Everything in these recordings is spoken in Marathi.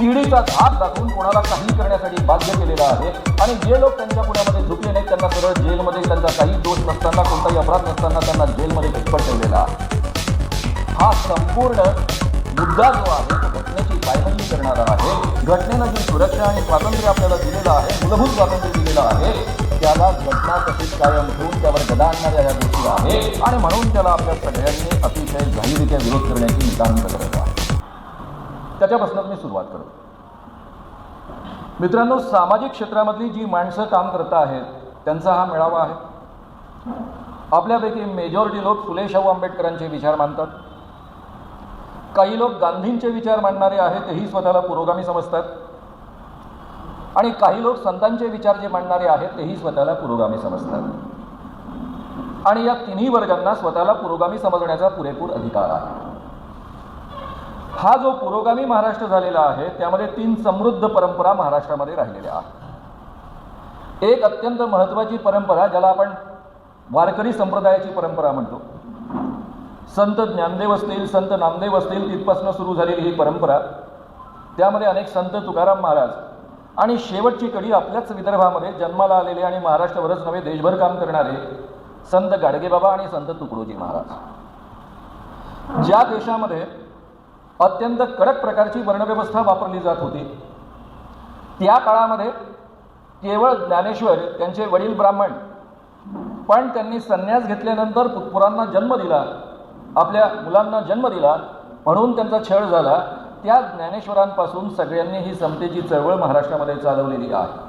ईडीचा हात दाखवून कोणाला काही करण्यासाठी बाध्य केलेला आहे. आणि जे लोक त्यांच्या पुण्यामध्ये झुकले नाहीत त्यांना सरळ जेलमध्ये त्यांचा काही दोष नसताना कोणताही अपराध नसताना त्यांना जेलमध्ये घटपट ठेवलेला आहे. हा संपूर्ण मुद्दा जो आहे तो घटनेची पायबंदी करणारा आहे. घटनेनं जी सुरक्षा आणि स्वातंत्र्य आपल्याला दिलेलं आहे मूलभूत स्वातंत्र्य दिलेलं आहे त्याला घटना तसेच कायम ठेवून त्यावर गदा आणणाऱ्या ह्या गोष्टी आहे आणि म्हणून त्याला आपल्या सगळ्यांनी अतिशय जाहीररित्या विरोध करण्याची नितांत गरज त्याच्यापासूनच मी सुरुवात करतो. मित्रांनो सामाजिक क्षेत्रामधली जी माणसं काम करत आहेत त्यांचा हा मेळावा आहे. आपल्यापैकी मेजॉरिटी लोक फुले शाहू आंबेडकरांचे विचार मानतात. काही लोक गांधींचे विचार मांडणारे आहेत तेही स्वतःला पुरोगामी समजतात. आणि काही लोक संतांचे विचार जे मांडणारे आहेत तेही स्वतःला पुरोगामी समजतात. आणि या तिन्ही वर्गांना स्वतःला पुरोगामी समजण्याचा पुरेपूर अधिकार आहे. हा जो पुरोगामी महाराष्ट्र झालेला आहे त्यामध्ये तीन समृद्ध परंपरा महाराष्ट्रामध्ये राहिलेल्या आहेत. एक अत्यंत महत्त्वाची परंपरा ज्याला आपण वारकरी संप्रदायाची परंपरा म्हणतो. संत ज्ञानदेव असतील संत नामदेव असतील तिथपासून सुरू झालेली ही परंपरा. त्यामध्ये अनेक संत तुकाराम महाराज आणि शेवटची कडी आपल्याच विदर्भामध्ये जन्माला आलेले आणि महाराष्ट्रावरच नव्हे देशभर काम करणारे संत गाडगेबाबा आणि संत तुकडोजी महाराज. ज्या देशामध्ये अत्यंत कडक प्रकारची वर्णव्यवस्था वापरली जात होती. त्या काळामध्ये केवळ ज्ञानेश्वर त्यांचे वडील ब्राह्मण पण त्यांनी संन्यास घेतल्यानंतर पुत्रांना जन्म दिला आपल्या मुलांना जन्म दिला म्हणून त्यांचा छळ झाला. त्या ज्ञानेश्वरांपासून सगळ्यांनी ही समतेची चळवळ महाराष्ट्रामध्ये चालवलेली आहे.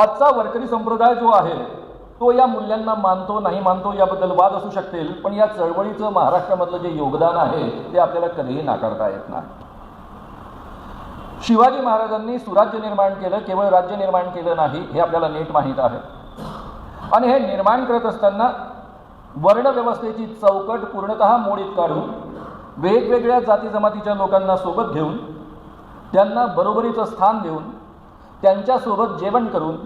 आजचा वारकरी संप्रदाय जो आहे तो या मूल्यांना मानतो नाही मानतो याबद्दल वाद असू शकतील पण या चळवळीचं महाराष्ट्रामधलं जे योगदान आहे ते आपल्याला कधीही नाकारता येत नाही. शिवाजी महाराजांनी सुराज्य निर्माण केलं केवळ राज्य निर्माण केलं नाही हे आपल्याला नीट माहीत आहे. आणि हे निर्माण करत असताना वर्णव्यवस्थेची चौकट पूर्णतः मोडीत काढून वेगवेगळ्या जाती जमातीच्या लोकांना सोबत घेऊन त्यांना बरोबरीचं स्थान देऊन त्यांच्यासोबत जेवण करून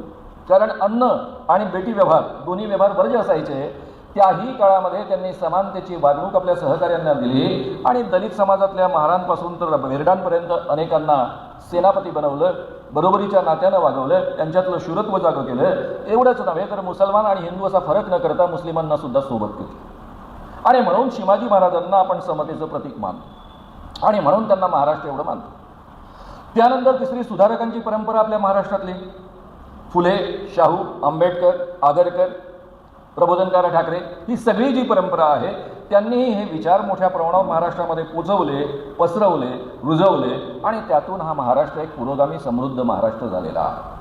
कारण अन्न आणि बेटी व्यवहार दोन्ही व्यवहार वर्ज असायचे. त्याही काळामध्ये त्यांनी समानतेची वागणूक आपल्या सहकाऱ्यांना दिली आणि दलित समाजातल्या महारांपासून तर बेरडांपर्यंत अनेकांना सेनापती बनवलं बरोबरीच्या नात्यानं वागवलं त्यांच्यातलं शुरत्व जागं केलं. एवढंच नव्हे तर मुसलमान आणि हिंदू असा फरक न करता मुस्लिमांना सुद्धा सोबत केलं आणि म्हणून शिवाजी महाराजांना आपण समतेचं प्रतीक मानतो. आणि म्हणून त्यांना महाराष्ट्र एवढं मानतो. त्यानंतर तिसरी सुधारकांची परंपरा आपल्या महाराष्ट्रातली. फुले शाहू आंबेडकर आगरकर प्रबोधनकार ठाकरे ही सगळी जी परंपरा आहे त्यांनीही हे विचार मोठ्या प्रमाणावर महाराष्ट्रामध्ये पोचवले पसरवले रुजवले आणि त्यातून हा महाराष्ट्र एक पुरोगामी समृद्ध महाराष्ट्र झालेला आहे.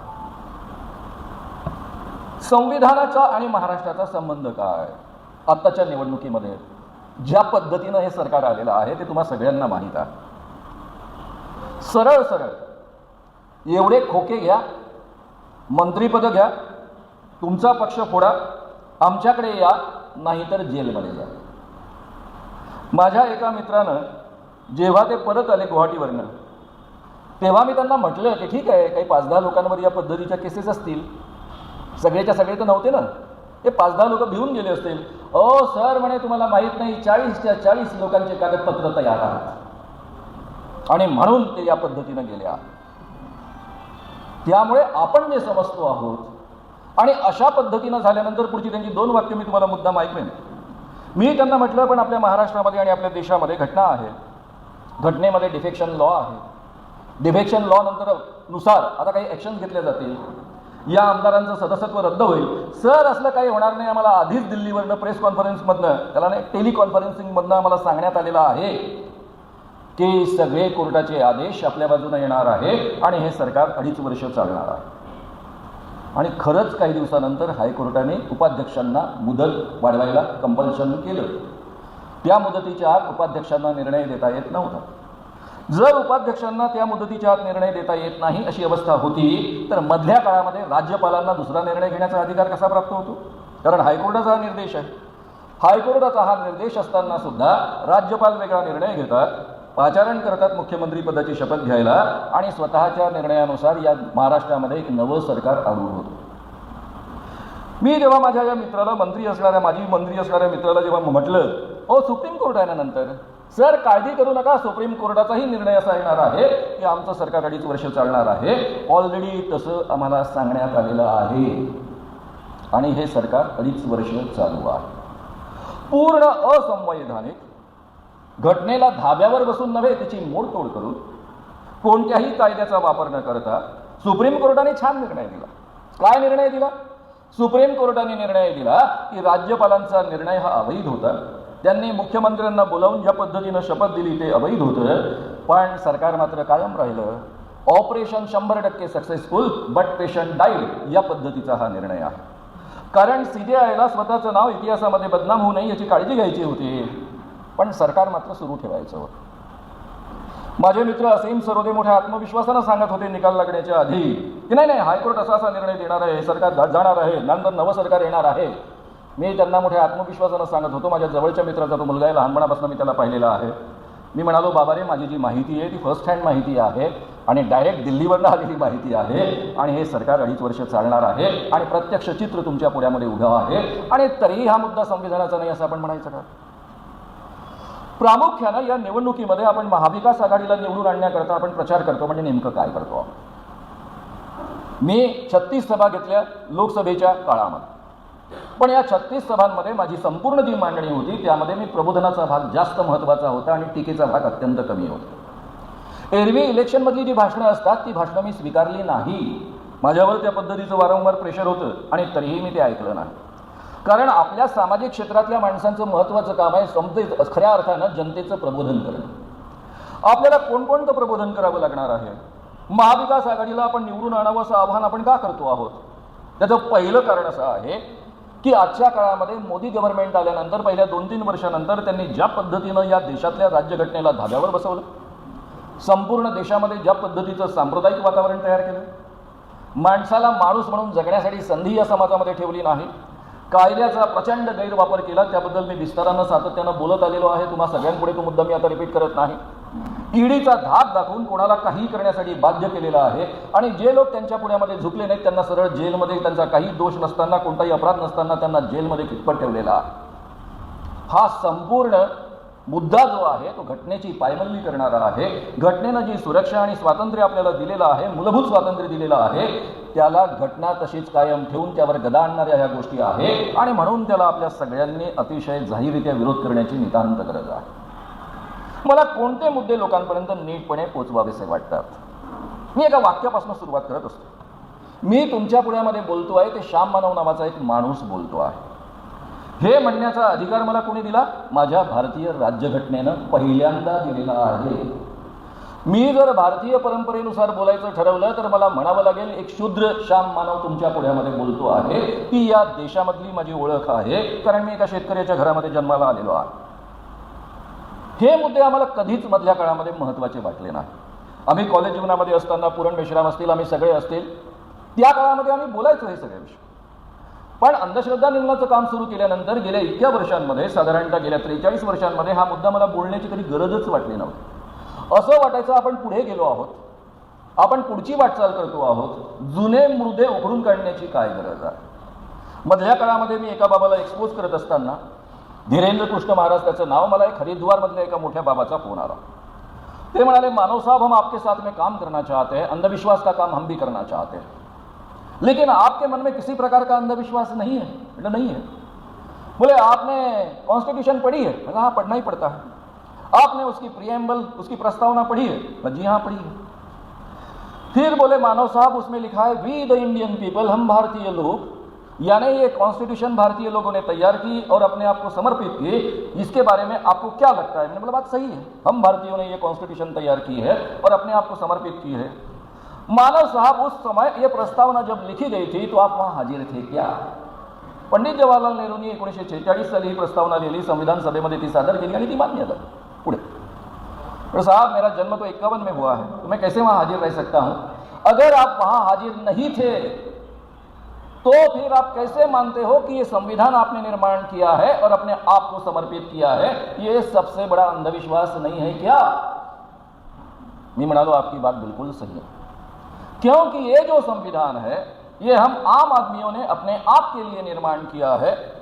संविधानाचा आणि महाराष्ट्राचा संबंध काय? आत्ताच्या निवडणुकीमध्ये ज्या पद्धतीनं हे सरकार आलेलं आहे ते तुम्हाला सगळ्यांना माहीत आहे. सरळ सरळ एवढे खोके घ्या मंत्रीपदं घ्या तुमचा पक्ष फोडा आमच्याकडे या नाहीतर जेलमध्ये जा. माझ्या एका मित्रानं जेव्हा ते परत आले गुवाहाटीवरनं तेव्हा मी त्यांना म्हटलं की ठीक आहे काही पाच दहा लोकांवर या पद्धतीच्या केसेस असतील. सगळेच्या सगळे तर नव्हते ना. ते पाच दहा लोक भिवून गेले असतील. ओ सर म्हणे तुम्हाला माहीत नाही चाळीसच्या चाळीस लोकांचे कागदपत्र तयार आहेत. आणि म्हणून ते या पद्धतीनं गेले आहेत त्यामुळे आपण जे समजतो आहोत आणि अशा पद्धतीनं झाल्यानंतर पुढची त्यांची दोन वाक्य मी तुम्हाला मुद्दाम ऐकवेन. मी त्यांना म्हटलं पण आपल्या महाराष्ट्रामध्ये आणि आपल्या देशामध्ये घटना आहे. घटनेमध्ये डिफेक्शन लॉ आहे. डिफेक्शन लॉ नंतर नुसार आता काही ॲक्शन घेतल्या जातील. या आमदारांचं सदस्यत्व रद्द होईल. सर असलं काही होणार नाही. आम्हाला आधीच दिल्लीवरनं प्रेस कॉन्फरन्समधनं त्याला नाही टेलिकॉन्फरन्सिंगमधनं आम्हाला सांगण्यात आलेलं आहे. की सगळे कोर्टाचे आदेश आपल्या बाजूने येणार आहे आणि हे सरकार अडीच वर्ष चालणार आहे. आणि खरंच काही दिवसानंतर हायकोर्टाने उपाध्यक्षांना मुदत वाढवायला कंपल्शन केलं. त्या मुदतीच्या आत उपाध्यक्षांना निर्णय देता येत नव्हता. जर उपाध्यक्षांना त्या मुदतीच्या आत निर्णय देता येत नाही अशी अवस्था होती तर मधल्या काळामध्ये राज्यपालांना दुसरा निर्णय घेण्याचा अधिकार कसा प्राप्त होतो? कारण हायकोर्टाचा हा निर्देश आहे. हायकोर्टाचा हा निर्देश असताना सुद्धा राज्यपाल वेगळा निर्णय घेतात पाचारण करतात मुख्यमंत्री पदाची शपथ घ्यायला आणि स्वतःच्या निर्णयानुसार या महाराष्ट्रामध्ये एक नवं सरकार आरूढ होतं. मी जेव्हा माझ्या या मित्राला मंत्री असणाऱ्या माजी मंत्री असणाऱ्या मित्राला जेव्हा म्हटलं ओ सुप्रीम कोर्ट आहे ना नंतर? सर काळजी करू नका सुप्रीम कोर्टाचाही निर्णय असा येणार आहे की आमचं सरकार अडीच वर्ष चालणार आहे. ऑलरेडी तसं आम्हाला सांगण्यात आलेलं आहे. आणि हे सरकार अडीच वर्ष चालू आहे. पूर्ण असंवैधानिक घटनेला धाब्यावर बसून नव्हे तिची मोडतोड करून कोणत्याही कायद्याचा वापर न करता सुप्रीम कोर्टाने छान निर्णय दिला. काय निर्णय दिला? सुप्रीम कोर्टाने निर्णय दिला की राज्यपालांचा निर्णय हा अवैध होता. त्यांनी मुख्यमंत्र्यांना बोलावून ज्या पद्धतीनं शपथ दिली ते अवैध होतं. पण सरकार मात्र कायम राहिलं. ऑपरेशन शंभर टक्के सक्सेसफुल बट पेशंट डाईड या पद्धतीचा हा निर्णय आहे. कारण सीबीआयला स्वतःचं नाव इतिहासामध्ये बदनाम होऊ नये याची काळजी घ्यायची होती. पण सरकार मात्र सुरू ठेवायचं होतं. माझे मित्र असीम सरोदे मोठ्या आत्मविश्वासानं सांगत होते निकाल लागण्याच्या आधी. की नाही नाही हायकोर्ट असा असा निर्णय देणार आहे हे सरकार जाणार आहे नंतर नवं सरकार येणार आहे. मी त्यांना मोठ्या आत्मविश्वासानं सांगत होतो माझ्या जवळच्या मित्राचा तो मुलगा आहे लहानपणापासून मी त्याला पाहिलेला आहे. मी म्हणालो बाबा रे माझी जी माहिती आहे ती फर्स्ट हँड माहिती आहे आणि डायरेक्ट दिल्लीवरनं आलेली माहिती आहे आणि हे सरकार अडीच वर्ष चालणार आहे आणि प्रत्यक्ष चित्र तुमच्या पुढ्यामध्ये उभं आहे आणि तरीही हा मुद्दा संविधानाचा नाही असं आपण म्हणायचं का? प्रामुख्यानं या निवडणुकीमध्ये आपण महाविकास आघाडीला निवडून आणण्याकरता आपण प्रचार करतो म्हणजे नेमकं काय करतो मी छत्तीस सभा घेतल्या लोकसभेच्या काळामध्ये. पण या छत्तीस सभांमध्ये माझी संपूर्ण जी मांडणी होती त्यामध्ये मी प्रबोधनाचा भाग जास्त महत्त्वाचा होता आणि टीकेचा भाग अत्यंत कमी होता. एरवी इलेक्शनमधली जी भाषणं असतात ती भाषणं मी स्वीकारली नाही. माझ्यावर त्या पद्धतीचं वारंवार प्रेशर होतं आणि तरीही मी ते ऐकलं नाही. कारण आपल्या सामाजिक क्षेत्रातल्या माणसांचं महत्त्वाचं काम आहे समते खऱ्या अर्थानं जनतेचं प्रबोधन करणं. आपल्याला कोणकोणतं प्रबोधन करावं लागणार आहे? महाविकास आघाडीला आपण निवडून आणावं असं आव्हान आपण का करतो आहोत? त्याचं पहिलं कारण असं आहे की आजच्या काळामध्ये मोदी गव्हर्नमेंट आल्यानंतर पहिल्या दोन तीन वर्षानंतर त्यांनी ज्या पद्धतीनं या देशातल्या राज्यघटनेला धाब्यावर बसवलं संपूर्ण देशामध्ये ज्या पद्धतीचं सांप्रदायिक वातावरण तयार केलं माणसाला माणूस म्हणून जगण्यासाठी संधी या समाजामध्ये ठेवली नाही कायद्याचा प्रचंड गैरवापर केला त्याबद्दल मी विस्तारानं सातत्यानं बोलत आलेलो आहे. तुम्हा सगळ्यांपुढे तो मुद्दा मी आता रिपीट करत नाही. ईडीचा धाक दाखवून कोणाला काही करण्यासाठी बाध्य केलेला आहे आणि जे लोक त्यांच्या पुण्यामध्ये झुकले नाहीत त्यांना सरळ जेलमध्ये त्यांचा काही दोष नसताना कोणताही अपराध नसताना त्यांना जेलमध्ये खितपत ठेवलेला आहे. हा संपूर्ण मुद्दा जो आहे तो घटनेची पायमल्ली करणारा आहे. घटनेनं जी सुरक्षा आणि स्वातंत्र्य आपल्याला दिलेलं आहे मूलभूत स्वातंत्र्य दिलेलं आहे त्याला घटना तशीच कायम ठेवून त्यावर गदा आणणाऱ्या ह्या गोष्टी आहे आणि म्हणून त्याला आपल्या सगळ्यांनी अतिशय जाहीररित्या विरोध करण्याची नितांत गरज आहे. मला कोणते मुद्दे लोकांपर्यंत नीटपणे पोचवावेसे वाटतात? मी एका वाक्यापासून सुरुवात करत असतो. मी तुमच्या पुण्यामध्ये बोलतो आहे ते श्याम मानव नावाचा एक माणूस बोलतो आहे. हे म्हणण्याचा अधिकार मला कोणी दिला? माझ्या भारतीय राज्यघटनेनं पहिल्यांदा दिलेला आहे. मी जर भारतीय परंपरेनुसार बोलायचं ठरवलं तर मला म्हणावं लागेल एक शूद्र श्याम मानव तुमच्या पुढ्यामध्ये बोलतो आहे. ती या देशामधली माझी ओळख आहे कारण मी एका शेतकऱ्याच्या घरामध्ये जन्माला आलेलो आहे. हे मुद्दे आम्हाला कधीच मधल्या काळामध्ये महत्त्वाचे वाटले नाही. आम्ही कॉलेज जीवनामध्ये असताना पुरण बेश्राम असतील आम्ही सगळे असतील त्या काळामध्ये आम्ही बोलायचो हे सगळे विषय. पण अंधश्रद्धा निर्मूलनाचं काम सुरू केल्यानंतर गेल्या इतक्या वर्षांमध्ये साधारणतः गेल्या त्रेचाळीस वर्षांमध्ये हा मुद्दा मला बोलण्याची कधी गरजच वाटली नव्हती. असं वाटायचं आपण पुढे गेलो आहोत. आपण पुढची वाटचाल करतो आहोत. जुने मृदे उघडून काढण्याची काय गरज आहे? मधल्या काळामध्ये मी एका बाबाला एक्सपोज करत असताना धीरेंद्र कृष्ण महाराज त्याचं नाव मला एक हरिद्वारमधल्या एका मोठ्या बाबाचा फोन आला. ते म्हणाले मानव साहब हम आपके साथ में काम करना चाहते हैं अंधविश्वास का काम हम भी करना चाहते हैं. लेकिन आपके मन में किसी प्रकार का अंधविश्वास नहीं है? नहीं है? बोले आपने कॉन्स्टिट्यूशन पढ़ी है? हाँ पढ़ना ही पड़ता है। आपने उसकी प्रियम्बल, उसकी प्रस्तावना पढ़ी है? जी हाँ पढ़ी है। फिर बोले, मानव साहब, उसमें लिखा है वी द इंडियन पीपल हम भारतीय लोग, यानी ये कॉन्स्टिट्यूशन भारतीय लोगों ने तैयार की और अपने आप को समर्पित की इसके बारे में आपको क्या लगता है? मैंने बोला, बात सही है। हम भारतीयों ने ये कॉन्स्टिट्यूशन तैयार की है और अपने आप को समर्पित की है। मानव साहब, उस समय ये प्रस्तावना जब लिखी गई थी तो आप वहाँ हाजिर थे क्या? पंडित जवाहरलाल नेहरूंनी एकोणीसशे छेचाळीस साली ही प्रस्तावना लिहिली संविधान सभेमध्ये ती सादर केली, आणि ती मान्य झाली। पुढे तो साहब मेरा जन्म तो इक्यावन में हुआ है तो मैं कैसे वहाँ हाजिर रह सकता हूँ? अगर आप वहाँ हाजिर नहीं थे तो फिर आप कैसे मानते हो कि ये संविधान आपने निर्माण किया है और अपने आप को समर्पित किया है? ये सबसे बड़ा अंधविश्वास नहीं है क्या? मैं मना लो, आपकी बात बिल्कुल सही है। क्योंकि ये जो संविधान है, ये हम आम आदमियों ने अपने आप के लिए निर्माण किया है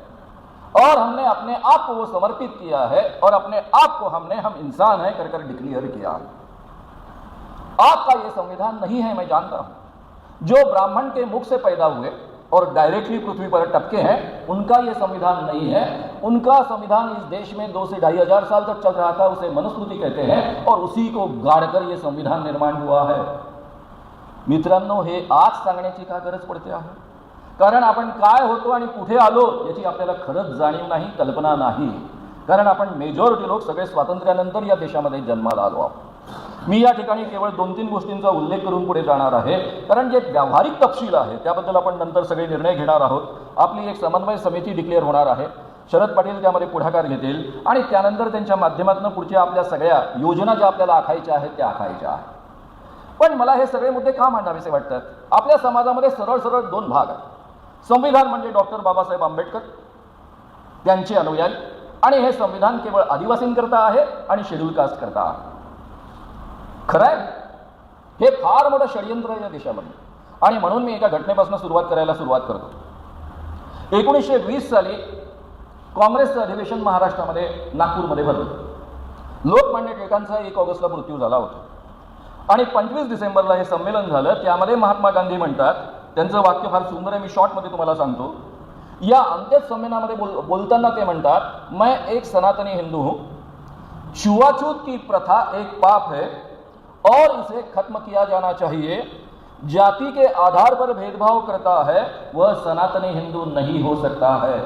और हमने अपने आप को वो समर्पित किया है और अपने आप को हमने, हम इंसान है कर कर डिक्लेयर किया आपका ये संविधान नहीं है, मैं जानता हूँ। जो ब्राह्मण के मुख से पैदा हुए और डायरेक्टली पृथ्वी पर टपके हैं, उनका ये संविधान नहीं है। उनका संविधान इस देश में दो से ढाई हज़ार साल तक चल रहा था, उसे मनुस्मृति कहते हैं और उसी को गाड़कर ये संविधान निर्माण हुआ है। मित्रांनो, हे आज सांगण्याची का गरज पडते आहे? कारण आपण काय होतो आणि कुठे आलो याची आपल्याला खरंच जाणीव नाही कल्पना नाही. कारण आपण मेजॉरिटी लोक सगळे स्वातंत्र्यानंतर या देशामध्ये जन्माला आलो आहोत. मी या ठिकाणी केवळ दोन तीन गोष्टींचा उल्लेख करून पुढे जाणार आहे. कारण जे व्यावहारिक तपशील आहे त्याबद्दल आपण नंतर सगळे निर्णय घेणार आहोत. आपली एक समन्वय समिती डिक्लेअर होणार आहे. शरद पाटील त्यामध्ये पुढाकार घेतील आणि त्यानंतर त्यांच्या माध्यमातून पुढच्या आपल्या सगळ्या योजना ज्या आपल्याला आखायच्या आहेत त्या आखायच्या आहेत. पण मला हे सगळे मुद्दे का मांडावेसे वाटतात? आपल्या समाजामध्ये सरळ सरळ दोन भाग आहेत. संविधान म्हणजे डॉक्टर बाबासाहेब आंबेडकर. त्यांचे अनुयायी. आणि हे संविधान केवळ आदिवासींकरता आहे आणि शेड्यूल कास्ट करता आहे. खरं आहे? हे फार मोठं षडयंत्र आहे या देशामध्ये. आणि म्हणून मी एका घटनेपासून सुरुवात करायला सुरुवात करतो. एकोणीसशे वीस साली काँग्रेसचं अधिवेशन महाराष्ट्रामध्ये नागपूरमध्ये भरलं. लोकमान्य म्हणजे टिळकांचा एक ऑगस्टला मृत्यू झाला होता. आणि पंचवीस डिसेंबरला हे संमेलन झालं. त्यामध्ये महात्मा गांधी म्हणतात त्यांचं वाक्य फार सुंदर आहे मी शॉर्टमध्ये तुम्हाला सांगतो. या अंत्यच संमेलनामध्ये बोल बोलताना ते म्हणतात मैं एक सनातनी हिंदू हूं छुआछूत की प्रथा एक पाप है और इसे खत्म किया जाना चाहिए। जाति के आधार पर भेदभाव करता है वह सनातनी हिंदू नहीं हो सकता है।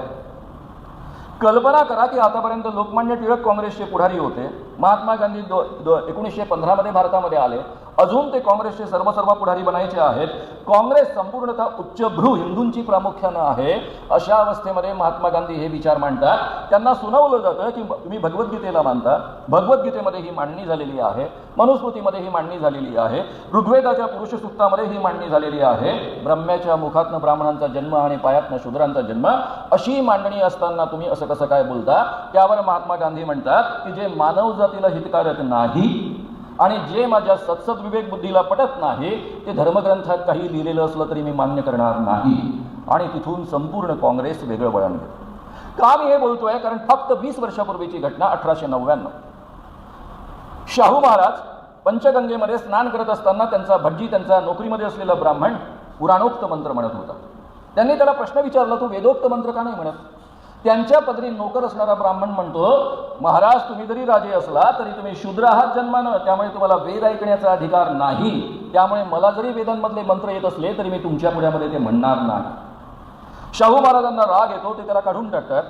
कल्पना करा की आतापर्यंत लोकमान्य टिळक काँग्रेसचे पुढारी होते. महात्मा गांधी दो, दो एकोणीसशे पंधरामध्ये भारतामध्ये आले. अजून ते काँग्रेसचे सर्व सर्व पुढारी बनायचे आहेत. काँग्रेस संपूर्णतः उच्चभ्रू हिंदूंची प्रामुख्यानं आहे. अशा अवस्थेमध्ये महात्मा गांधी हे विचार मांडतात. त्यांना सुनावलं जातं की तुम्ही भगवद्गीतेला मानता. भगवद्गीतेमध्ये ही मांडणी झालेली आहे. मनुस्मृतीमध्ये ही मांडणी झालेली आहे. ऋग्वेदाच्या पुरुष सूक्तामध्ये ही मांडणी झालेली आहे. ब्रह्म्याच्या मुखातनं ब्राह्मणांचा जन्म आणि पायातनं शूद्रांचा जन्म अशी मांडणी असताना तुम्ही असं कसं काय बोलता? त्यावर महात्मा गांधी म्हणतात की जे मानवजातीला हितकारक नाही आणि जे माझ्या सत्सद विवेक बुद्धीला पटत नाही ते धर्मग्रंथात काही लिहिलेलं असलं तरी मी मान्य करणार नाही. आणि तिथून संपूर्ण काँग्रेस वेगळं वळण घेतो. का मी हे बोलतोय? कारण फक्त वीस वर्षापूर्वीची घटना अठराशे नव्याण्णव. शाहू महाराज पंचगंगेमध्ये स्नान करत असताना त्यांचा भटजी त्यांचा नोकरीमध्ये असलेला ब्राह्मण पुराणोक्त मंत्र म्हणत होता. त्यांनी त्याला प्रश्न विचारला तू वेदोक्त मंत्र का नाही म्हणत? त्यांच्या पदरी नोकर असणारा ब्राह्मण म्हणतो महाराज तुम्ही जरी राजे असला तरी तुम्ही शूद्र आहात जन्मानं. त्यामुळे तुम्हाला वेद ऐकण्याचा अधिकार नाही. त्यामुळे मला जरी वेदांमधले मंत्र येत असले तरी मी तुमच्या पुढ्यामध्ये ते म्हणणार नाही. शाहू महाराजांना राग येतो ते त्याला काढून टाकतात.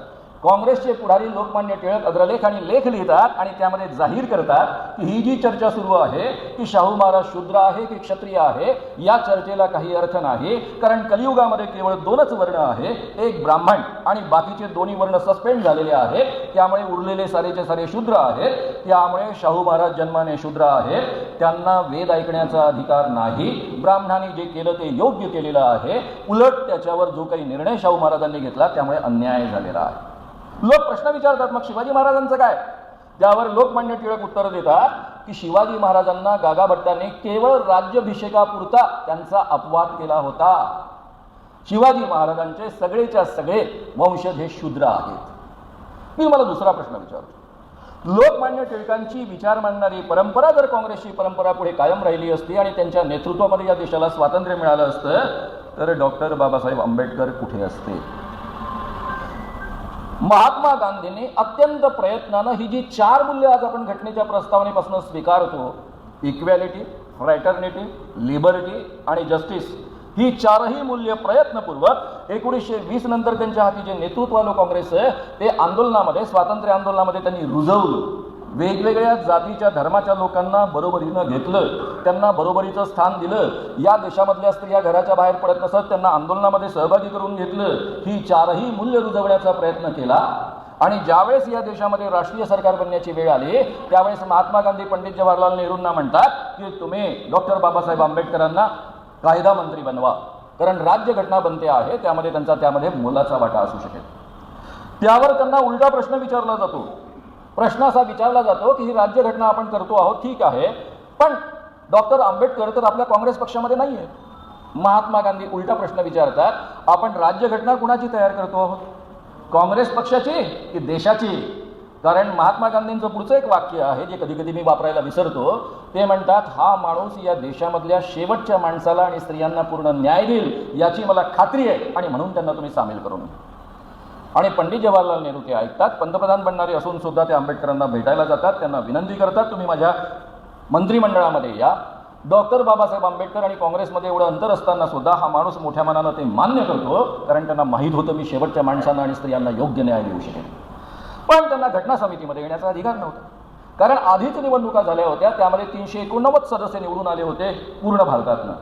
काँग्रेसचे पुढारी लोकमान्य टिळक अग्रलेख आणि लेख लिहितात आणि त्यामध्ये जाहीर करतात की ही जी चर्चा सुरू आहे की शाहू महाराज शूद्र आहे की क्षत्रिय आहे या चर्चेला काही अर्थ नाही कारण कलियुगामध्ये केवळ दोनच वर्ण आहे एक ब्राह्मण आणि बाकीचे दोन्ही वर्ण सस्पेंड झालेले आहेत त्यामुळे उरलेले सारेचे सारे शूद्र आहेत त्यामुळे शाहू महाराज जन्माने शूद्र आहेत त्यांना वेद ऐकण्याचा अधिकार नाही ब्राह्मणांनी जे केलं ते योग्य केलेलं आहे उलट त्याच्यावर जो काही निर्णय शाहू महाराजांनी घेतला त्यामुळे अन्याय झालेला आहे. लोक प्रश्न विचारतात मग शिवाजी महाराजांचं काय? त्यावर लोकमान्य टिळक उत्तर देतात की शिवाजी महाराजांना गागा भट्टाने केवळ राज्याभिषेकापुरता त्यांचा अपवाद केला होता. शिवाजी महाराजांचे सगळेच्या सगळे वंशज हे शूद्र आहेत. मी मला दुसरा प्रश्न विचारतो. लोकमान्य टिळकांची विचार मांडणारी परंपरा जर काँग्रेसची परंपरा पुढे कायम राहिली असती आणि त्यांच्या नेतृत्वामध्ये या देशाला स्वातंत्र्य मिळालं असतं तर डॉक्टर बाबासाहेब आंबेडकर कुठे असते? महात्मा गांधींनी अत्यंत प्रयत्नानं ही जी चार मूल्य आज आपण घटनेच्या प्रस्तावनेपासून स्वीकारतो इक्वॅलिटी फ्रॅटर्निटी लिबर्टी आणि जस्टिस ही चारही मूल्य प्रयत्नपूर्वक एकोणीसशे वीस नंतर त्यांच्या हाती जे नेतृत्व आलं काँग्रेस ते आंदोलनामध्ये स्वातंत्र्य आंदोलनामध्ये त्यांनी रुजवलं. वेगवेगळ्या जातीच्या धर्माच्या लोकांना बरोबरीनं घेतलं त्यांना बरोबरीचं स्थान दिलं या देशामधल्या स्त्रिया घराच्या बाहेर पडत नसत त्यांना आंदोलनामध्ये सहभागी करून घेतलं ही चारही मूल्य रुजवण्याचा प्रयत्न केला. आणि ज्यावेळेस या देशामध्ये राष्ट्रीय सरकार बनण्याची वेळ आली त्यावेळेस महात्मा गांधी पंडित जवाहरलाल नेहरूंना म्हणतात की तुम्ही डॉक्टर बाबासाहेब आंबेडकरांना कायदा मंत्री बनवा. कारण राज्यघटना बनते आहे त्यामध्ये त्यांचा त्यामध्ये मोलाचा वाटा असू शकेल. त्यावर त्यांना उलटा प्रश्न विचारला जातो. प्रश्न असा विचारला जातो की ही राज्यघटना आपण करतो आहोत ठीक आहे. पण डॉक्टर आंबेडकर तर आपल्या काँग्रेस पक्षामध्ये नाही आहे महात्मा गांधी उलटा प्रश्न विचारतात आपण राज्यघटना कुणाची तयार करतो आहोत? काँग्रेस पक्षाची की देशाची? कारण महात्मा गांधींचं पुढचं एक वाक्य आहे जे कधी कधी मी वापरायला विसरतो. ते म्हणतात हा माणूस या देशामधल्या शेवटच्या माणसाला आणि स्त्रियांना पूर्ण न्याय देईल याची मला खात्री आहे. आणि म्हणून त्यांना तुम्ही सामील करून घ्या. आणि पंडित जवाहरलाल नेहरू ते ऐकतात. पंतप्रधान बनणारे असून सुद्धा ते आंबेडकरांना भेटायला जातात. त्यांना विनंती करतात तुम्ही माझ्या मंत्रिमंडळामध्ये या. डॉक्टर बाबासाहेब आंबेडकर आणि काँग्रेसमध्ये एवढं अंतर असताना सुद्धा हा माणूस मोठ्या मनानं ते मान्य करतो कारण त्यांना माहीत होतं मी शेवटच्या माणसांना आणि स्त्रियांना योग्य न्याय देऊ शकेन. पण त्यांना घटना समितीमध्ये येण्याचा अधिकार नव्हता. कारण आधीच निवडणुका झाल्या होत्या त्यामध्ये तीनशे एकोणनव्वद सदस्य निवडून आले होते पूर्ण भारतातनं.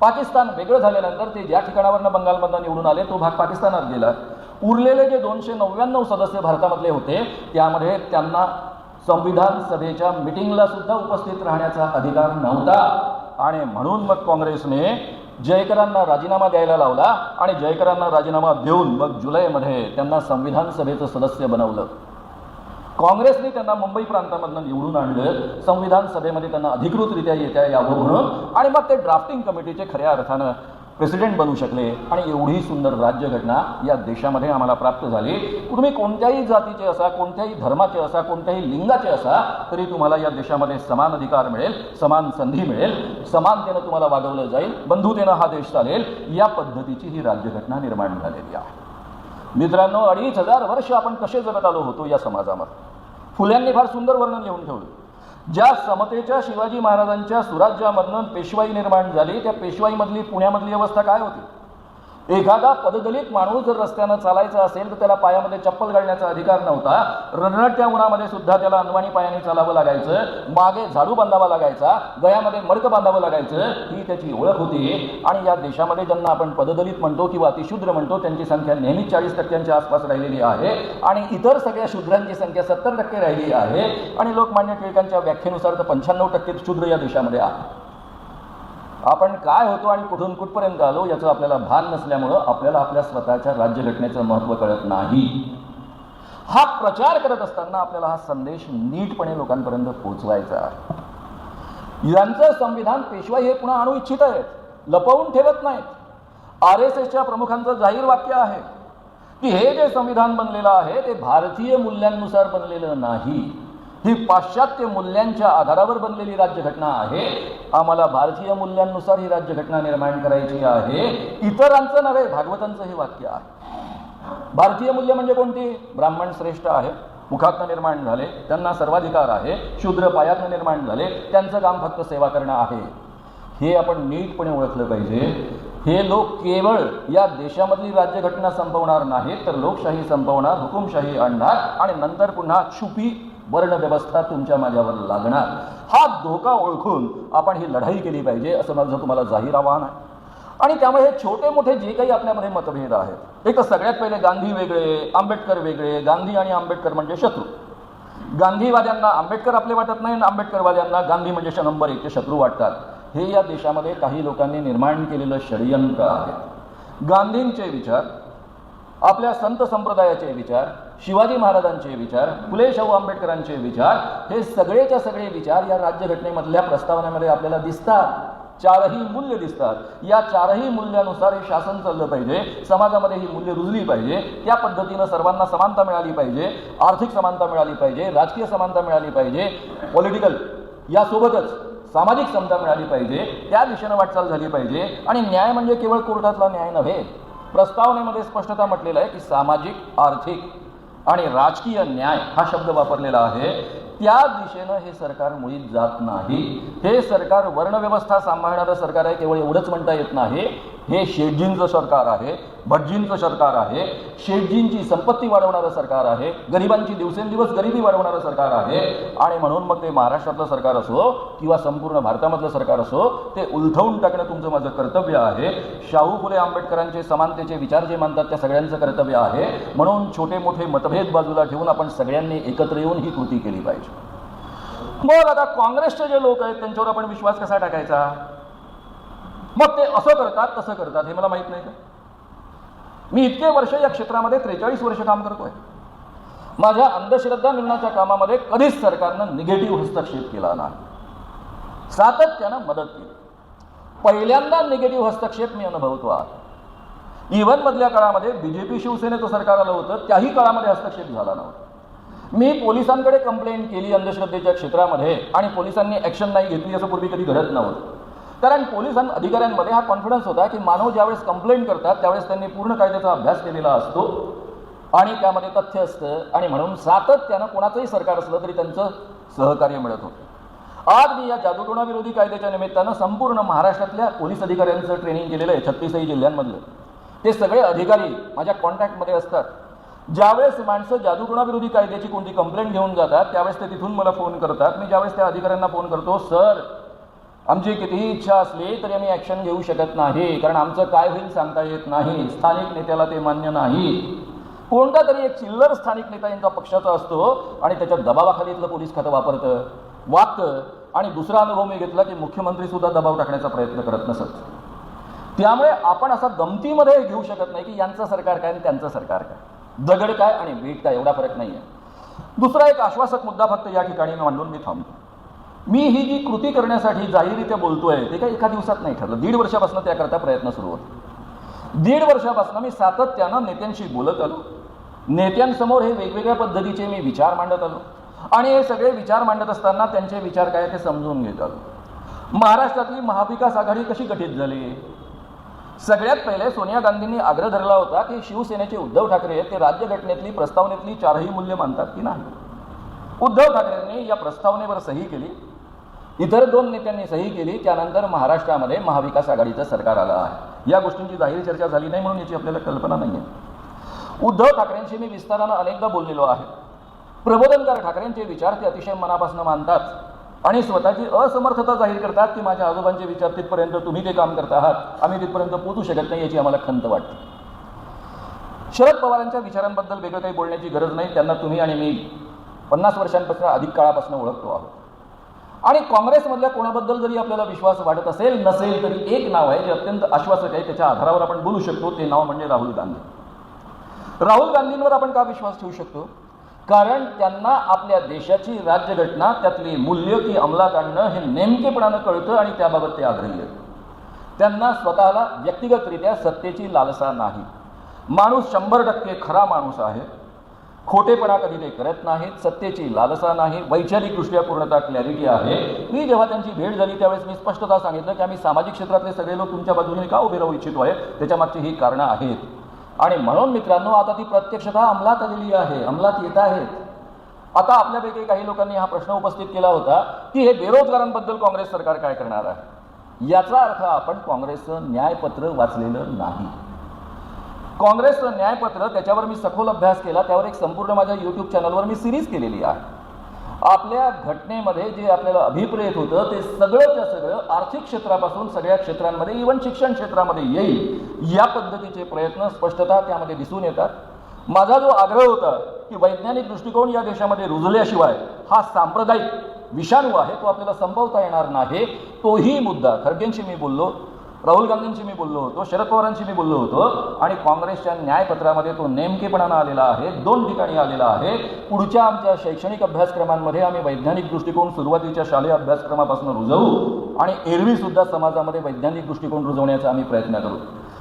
पाकिस्तान वेगळं झाल्यानंतर ते ज्या ठिकाणावरनं बंगालमधनं निवडून आले तो भाग पाकिस्तानात गेला. उरलेले जे दोनशे नव्याण्णव सदस्य भारतामधले होते त्यामध्ये त्यांना संविधान सभेच्या मिटिंगला सुद्धा उपस्थित राहण्याचा अधिकार नव्हता. आणि म्हणून मग काँग्रेसने जयकरांना राजीनामा द्यायला लावला आणि जयकरांना राजीनामा देऊन मग जुलैमध्ये त्यांना संविधान सभेचं सदस्य बनवलं. काँग्रेसने त्यांना मुंबई प्रांतामधनं निवडून आणलं. संविधान सभेमध्ये त्यांना अधिकृतरित्या येत्या यावं म्हणून. आणि मग ते ड्राफ्टिंग कमिटीचे खऱ्या अर्थानं प्रेसिडेंट बनू शकले आणि एवढी सुंदर राज्यघटना या देशामध्ये आम्हाला प्राप्त झाली. तुम्ही कोणत्याही जातीचे असा कोणत्याही धर्माचे असा कोणत्याही लिंगाचे असा तरी तुम्हाला या देशामध्ये समान अधिकार मिळेल समान संधी मिळेल समानतेनं तुम्हाला वागवलं जाईल बंधुतेनं हा देश चालेल या पद्धतीची ही राज्यघटना निर्माण झालेली आहे. मित्रांनो अडीच हजार वर्ष आपण कसे जगत आलो होतो या समाजामध्ये? फुल्यांनी फार सुंदर वर्णन लिहून ठेवलं. ज्या समतेच्या शिवाजी महाराजांच्या सुराज्यामधनं पेशवाई निर्माण झाली त्या पेशवाईमधली पुण्यामधली अवस्था काय होती? एखादा पददलित माणूस जर रस्त्यानं चालायचा असेल तर त्याला पायामध्ये चप्पल घालण्याचा अधिकार नव्हता. रणरट्या उन्हामध्ये सुद्धा त्याला अनवाणी पायाने चालावं लागायचं. मागे झाडू बांधावा लागायचा. गळ्यामध्ये मडकं बांधावं लागायचं. ही त्याची ओळख होती. आणि या देशामध्ये ज्यांना आपण पददलित म्हणतो किंवा अतिशूद्र म्हणतो त्यांची संख्या नेहमीच चाळीस टक्क्यांच्या आसपास राहिलेली आहे. आणि इतर सगळ्या शूद्रांची संख्या सत्तर टक्के राहिली आहे. आणि लोकमान्य टिळकांच्या व्याख्येनुसार तर पंच्याण्णव टक्के शूद्र या देशामध्ये आहे आपण काय होतो आणि कुठून कुठपर्यंत आलो याचं आपल्याला भान नसल्यामुळं आपल्याला आपल्या स्वतःच्या राज्यघटनेचं महत्त्व कळत नाही. हा प्रचार करत असताना आपल्याला हा संदेश नीटपणे लोकांपर्यंत पोचवायचा आहे. यांचं संविधान पेशवाई हे पुन्हा आणू इच्छित आहेत लपवून ठेवत नाहीत. आर एस एसच्या प्रमुखांचं जाहीर वाक्य आहे की हे जे संविधान बनलेलं आहे ते भारतीय मूल्यांनुसार बनलेलं नाही. ही पाश्चात्य मूल्यांच्या आधारावर बनलेली राज्यघटना आहे. आम्हाला भारतीय मूल्यांनुसार ही राज्यघटना निर्माण करायची आहे. इतरांचं नव्हे भागवतांचं हे वाक्य आहे. भारतीय मूल्य म्हणजे कोणती? ब्राह्मण श्रेष्ठ आहे मुखातनं निर्माण झाले त्यांना सर्वाधिकार आहे शूद्र पायातनं निर्माण झाले त्यांचं काम फक्त सेवा करणं आहे. हे आपण नीटपणे ओळखलं पाहिजे. हे लोक केवळ या देशामधली राज्यघटना संपवणार नाहीत तर लोकशाही संपवणार हुकुमशाही आणणार आणि नंतर पुन्हा छुपी वर्णव्यवस्था तुमच्या माझ्यावर लागणार. हा धोका ओळखून आपण ही लढाई केली पाहिजे असं माझं तुम्हाला जाहीर आव्हान आहे. आणि त्यामुळे हे छोटे मोठे जे काही आपल्यामध्ये मतभेद आहेत एक तर सगळ्यात पहिले गांधी वेगळे आंबेडकर वेगळे गांधी आणि आंबेडकर म्हणजे शत्रू. गांधीवाद्यांना आंबेडकर आपले वाटत नाही आणि आंबेडकरवाद्यांना गांधी म्हणजे नंबर एकचे शत्रू वाटतात. हे या देशामध्ये काही लोकांनी निर्माण केलेलं षडयंत्र आहे. गांधींचे विचार आपल्या संत संप्रदायाचे विचार शिवाजी महाराजांचे विचार फुले शाहू आंबेडकरांचे विचार हे सगळेच्या सगळे विचार या राज्यघटनेमधल्या प्रस्तावनेमध्ये आपल्याला दिसतात. चारही मूल्य दिसतात. या चारही मूल्यानुसार हे शासन चाललं पाहिजे समाजामध्ये ही मूल्य रुजली पाहिजे त्या पद्धतीनं सर्वांना समानता मिळाली पाहिजे आर्थिक समानता मिळाली पाहिजे राजकीय समानता मिळाली पाहिजे पॉलिटिकल यासोबतच सामाजिक समता मिळाली पाहिजे त्या दिशेनं वाटचाल झाली पाहिजे. आणि न्याय म्हणजे केवळ कोर्टातला न्याय नव्हे. प्रस्तावनेमध्ये स्पष्टता म्हटलेलं आहे की सामाजिक आर्थिक आणि राजकीय न्याय हा शब्द वापरलेला आहे त्या दिशेनं हे सरकार मुळीच जात नाही. हे सरकार वर्णव्यवस्था सांभाळणारं सरकार आहे केवळ एवढंच म्हणता येत नाही. हे शेटजींचं सरकार आहे भटजींचं सरकार आहे शेटजींची संपत्ती वाढवणारं सरकार आहे गरिबांची दिवसेंदिवस गरिबी वाढवणारं सरकार आहे आणि म्हणून मग ते महाराष्ट्रातलं सरकार असो किंवा संपूर्ण भारतामधलं सरकार असो ते उलथवून टाकणं तुमचं माझं कर्तव्य आहे. शाहू फुले आंबेडकरांचे समानतेचे विचार जे मानतात त्या सगळ्यांचं कर्तव्य आहे. म्हणून छोटे मोठे मतभेद बाजूला ठेवून आपण सगळ्यांनी एकत्र येऊन ही कृती केली पाहिजे. मग आता काँग्रेसचे जे लोक आहेत त्यांच्यावर आपण विश्वास कसा टाकायचा? मग ते असं करतात तसं करतात हे मला माहीत नाही का? मी इतके वर्ष या क्षेत्रामध्ये त्रेचाळीस वर्ष काम करतोय. माझ्या अंधश्रद्धा निर्णयाच्या कामामध्ये कधीच सरकारनं निगेटिव्ह हस्तक्षेप केला नाही. सातत्यानं मदत केली. पहिल्यांदा निगेटिव्ह हस्तक्षेप मी अनुभवतो आहे इव्हन मधल्या काळामध्ये बीजेपी शिवसेनेचं सरकार आलं होतं त्याही काळामध्ये हस्तक्षेप झाला नव्हता. मी पोलिसांकडे कंप्लेंट केली अंधश्रद्धेच्या क्षेत्रामध्ये आणि पोलिसांनी ॲक्शन नाही घेतली असं पूर्वी कधी घडत नव्हतं. कारण पोलिसां अधिकाऱ्यांमध्ये हा कॉन्फिडन्स होता की मानव ज्यावेळेस कंप्लेंट करतात त्यावेळेस त्यांनी पूर्ण कायद्याचा अभ्यास केलेला असतो. आणि त्यामध्ये तथ्य असतं आणि म्हणून सातत्यानं कोणाचंही सरकार असलं तरी त्यांचं सहकार्य मिळत होतं. आज मी या जादूटोणाविरोधी कायद्याच्या निमित्तानं संपूर्ण महाराष्ट्रातल्या पोलीस अधिकाऱ्यांचं ट्रेनिंग केलेलं आहे छत्तीसही जिल्ह्यांमधलं. ते सगळे अधिकारी माझ्या कॉन्टॅक्टमध्ये असतात. ज्यावेळेस माणसं जादूटोणाविरोधी कायद्याची कोणती कंप्लेंट घेऊन जातात त्यावेळेस ते तिथून मला फोन करतात. मी ज्यावेळेस त्या अधिकाऱ्यांना फोन करतो सर आमची कितीही इच्छा असली तरी आम्ही ॲक्शन घेऊ शकत नाही. कारण आमचं काय होईल सांगता येत नाही. स्थानिक नेत्याला ते मान्य नाही. कोणता तरी एक चिल्लर स्थानिक नेता यांचा पक्षाचा असतो आणि त्याच्या दबावाखाली इथलं पोलीस खातं वापरतं. वागतं. आणि दुसरा अनुभव मी घेतला की मुख्यमंत्री सुद्धा दबाव टाकण्याचा प्रयत्न करत नसत. त्यामुळे आपण असा गमतीमध्ये घेऊ शकत नाही की यांचं सरकार काय आणि त्यांचं सरकार काय. दगड काय आणि वीट काय एवढा फरक नाही आहे दुसरा एक आश्वासक मुद्दा फक्त या ठिकाणी मांडून मी थांबतो. मी ही जी कृती करण्यासाठी जाहीररित्या बोलतोय ते काही एका दिवसात नाही ठरलं. दीड वर्षापासून त्याकरता प्रयत्न सुरू होते. दीड वर्षापासून मी सातत्यानं नेत्यांशी बोलत आलो. नेत्यांसमोर हे वेगवेगळ्या पद्धतीचे मी विचार मांडत आलो. आणि हे सगळे विचार मांडत असताना त्यांचे विचार काय ते समजून घेत आलो. महाराष्ट्रातली महाविकास आघाडी कशी गठीत झाली? सगळ्यात पहिले सोनिया गांधींनी आग्रह धरला होता की शिवसेनेचे उद्धव ठाकरे ते राज्यघटनेतली प्रस्तावनेतली चारही मूल्य मानतात की नाही? उद्धव ठाकरेंनी या प्रस्तावनेवर सही केली. इतर दोन नेत्यांनी सही केली त्यानंतर महाराष्ट्रामध्ये महाविकास आघाडीचं सरकार आलं आहे. या गोष्टींची जाहीर चर्चा झाली नाही म्हणून याची आपल्याला कल्पना नाही आहे उद्धव ठाकरेंशी मी विस्तारानं अनेकदा बोललेलो आहे. प्रबोधनकार ठाकरेंचे विचार ते अतिशय मनापासून मानतात आणि स्वतःची असमर्थता जाहीर करतात की माझ्या आजोबांचे विचार तिथपर्यंत तुम्ही ते काम करत आहात आम्ही तिथपर्यंत पोचू शकत नाही याची आम्हाला खंत वाटते. शरद पवारांच्या विचारांबद्दल वेगळं काही बोलण्याची गरज नाही त्यांना तुम्ही आणि मी पन्नास वर्षांपासून अधिक काळापासून ओळखतो आहोत. आणि काँग्रेसमधल्या कोणाबद्दल जरी आपल्याला विश्वास वाटत असेल नसेल तरी एक नाव आहे जे अत्यंत आश्वासक आहे त्याच्या आधारावर आपण बोलू शकतो. ते नाव म्हणजे राहुल गांधी. राहुल गांधींवर आपण का विश्वास ठेवू शकतो? कारण त्यांना आपल्या देशाची राज्यघटना त्यातली मूल्य की अंमलात आणणं हे नेमकेपणानं कळतं आणि त्याबाबत ते आग्रही आहेत. त्यांना स्वतःला व्यक्तिगतरित्या सत्तेची लालसा नाही. माणूस शंभर टक्के खरा माणूस आहे. खोटेपणा कधी ते करत नाहीत सत्तेची लालसा नाही वैचारिकदृष्ट्या पूर्णतः क्लॅरिटी आहे. मी जेव्हा त्यांची भेट झाली त्यावेळेस मी स्पष्टता सांगितलं की आम्ही सामाजिक क्षेत्रातले सगळे लोक तुमच्या बाजूने का उभे राहू इच्छितो आहे? त्याच्यामागची ही कारणं आहेत. आणि म्हणून मित्रांनो आता ती प्रत्यक्षतः अंमलात आलेली आहे अंमलात येत आहेत आता आपल्यापैकी काही लोकांनी हा प्रश्न उपस्थित केला होता की हे बेरोजगारांबद्दल काँग्रेस सरकार काय करणार आहे? याचा अर्थ आपण काँग्रेसचं न्यायपत्र वाचलेलं नाही. काँग्रेसचं न्यायपत्र त्याच्यावर मी सखोल अभ्यास केला त्यावर एक संपूर्ण माझ्या यूट्यूब चॅनलवर मी सिरीज केलेली आहे. आपल्या घटनेमध्ये जे आपल्याला अभिप्रेत होतं ते सगळंच्या सगळं आर्थिक क्षेत्रापासून सगळ्या क्षेत्रांमध्ये इवन शिक्षण क्षेत्रामध्ये येईल या पद्धतीचे प्रयत्न स्पष्टता त्यामध्ये दिसून येतात. माझा जो आग्रह होता की वैज्ञानिक दृष्टिकोन या देशामध्ये रुजल्याशिवाय हा सांप्रदायिक विषाणू आहे तो आपल्याला संपवता येणार नाही तोही मुद्दा. खडगेंशी मी बोललो राहुल गांधींशी मी बोललो होतो शरद पवारांशी मी बोललो होतो आणि काँग्रेसच्या न्यायपत्रामध्ये तो नेमकेपणानं आलेला आहे दोन ठिकाणी आलेला आहे. पुढच्या आमच्या शैक्षणिक अभ्यासक्रमांमध्ये आम्ही वैज्ञानिक दृष्टिकोन सुरुवातीच्या शालेय अभ्यासक्रमापासून रुजवू आणि एरवी सुद्धा समाजामध्ये वैज्ञानिक दृष्टिकोन रुजवण्याचा आम्ही प्रयत्न करू.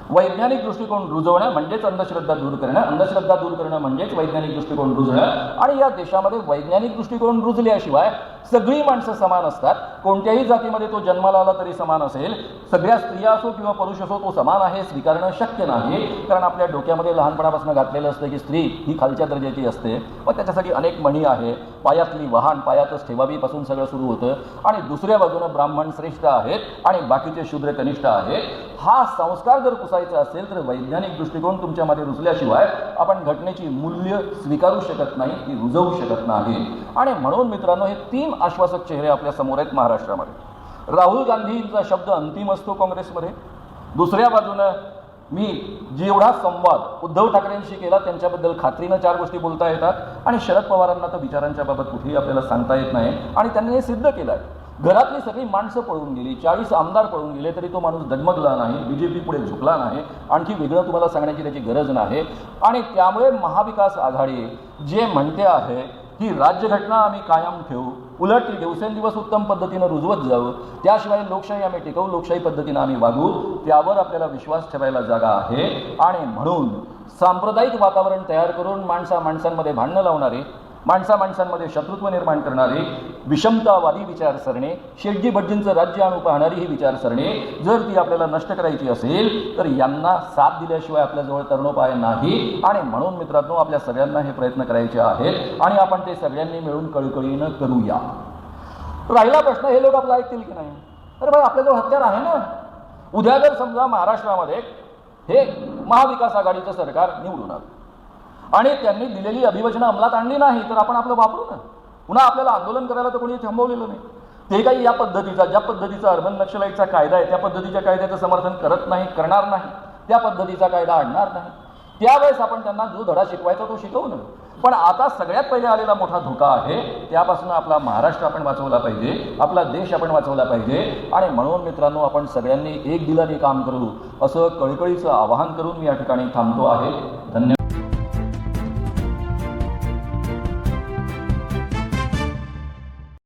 वैज्ञानिक दृष्टिकोन रुजवणं म्हणजेच अंधश्रद्धा दूर करणं अंधश्रद्धा दूर करणं म्हणजेच वैज्ञानिक दृष्टिकोन रुजणं आणि या देशामध्ये वैज्ञानिक दृष्टिकोन रुजल्याशिवाय सगळी माणसं समान असतात. कोणत्याही जातीमध्ये तो जन्माला आला तरी समान असेल. सगळ्या स्त्रिया असो किंवा पुरुष असो तो समान आहे स्वीकारणं शक्य नाही. कारण आपल्या डोक्यामध्ये लहानपणापासून घातलेलं असतं की स्त्री ही खालच्या दर्जाची असते. मग त्याच्यासाठी अनेक म्हणी आहे. पायातली वाहन पायातच ठेवावीपासून सगळं सुरू होतं. आणि दुसऱ्या बाजूनं ब्राह्मण श्रेष्ठ आहेत आणि बाकीचे शूद्र कनिष्ठ आहेत. हा संस्कार जर पुसायचा असेल तर वैज्ञानिक दृष्टिकोन तुमच्यामध्ये रुजल्याशिवाय आपण घटनेची मूल्य स्वीकारू शकत नाही ती रुजवू शकत नाही. आणि म्हणून मित्रांनो हे तीन आश्वासक चेहरे आपल्यासमोर आहेत महाराष्ट्रामध्ये. राहुल गांधींचा शब्द अंतिम असतो काँग्रेसमध्ये. दुसऱ्या बाजूनं मी जेवढा संवाद उद्धव ठाकरेंशी केला त्यांच्याबद्दल खात्रीनं चार गोष्टी बोलता येतात आणि शरद पवारांना तर विचारांच्या बाबत कुठेही आपल्याला सांगता येत नाही आणि त्यांनी हे सिद्ध केलं आहे घरातली सगळी माणसं पळून गेली चाळीस आमदार पळून गेले तरी तो माणूस डगमगला नाही बी जे पी पुढे झुकला नाही आणखी वेगळं तुम्हाला सांगण्याची त्याची गरज नाही. आणि त्यामुळे महाविकास आघाडी जे म्हणते आहे ही राज्यघटना आम्ही कायम ठेवू उलट दिवसेंदिवस उत्तम पद्धतीनं रुजवत जावं त्याशिवाय लोकशाही आम्ही टिकवू लोकशाही पद्धतीनं आम्ही वागू त्यावर आपल्याला विश्वास ठेवायला जागा आहे. आणि म्हणून सांप्रदायिक वातावरण तयार करून माणसा माणसांमध्ये भांडणं लावणारे माणसा माणसांमध्ये शत्रुत्व निर्माण करणारे विषमतावादी विचारसरणी शेटजी भटजींचं राज्य आणू पाहणारी ही विचारसरणी जर ती आपल्याला नष्ट करायची असेल तर यांना साथ दिल्याशिवाय आपल्याजवळ तरुणोपाय नाही. आणि म्हणून मित्रांनो आपल्या सगळ्यांना हे प्रयत्न करायचे आहेत आणि आपण ते सगळ्यांनी मिळून कळकळीनं करूया. राहिला प्रश्न हे लोक आपला ऐकतील की नाही? अरे भाई आपल्याजवळ हत्यार आहे ना? उद्या जर समजा महाराष्ट्रामध्ये हे महाविकास आघाडीचं सरकार निवडून आलं आणि त्यांनी दिलेली अभिवचनं अंमलात आणली नाही तर आपण आपलं वापरू ना? पुन्हा आपल्याला आंदोलन करायला तर कोणी थांबवलेलं नाही. ते काही या पद्धतीचा ज्या पद्धतीचा अर्बन नक्षलाईटचा कायदा आहे त्या पद्धतीच्या कायद्याचं समर्थन करत नाही करणार नाही. त्या पद्धतीचा कायदा आणणार नाही. त्यावेळेस आपण त्यांना जो धडा शिकवायचा तो शिकवू नये पण आता सगळ्यात पहिले आलेला मोठा धोका आहे त्यापासून आपला महाराष्ट्र आपण वाचवला पाहिजे आपला देश आपण वाचवला पाहिजे. आणि म्हणून मित्रांनो आपण सगळ्यांनी एक दिलाने काम करू असं कळकळीचं आवाहन करून मी या ठिकाणी थांबतो आहे. धन्यवाद.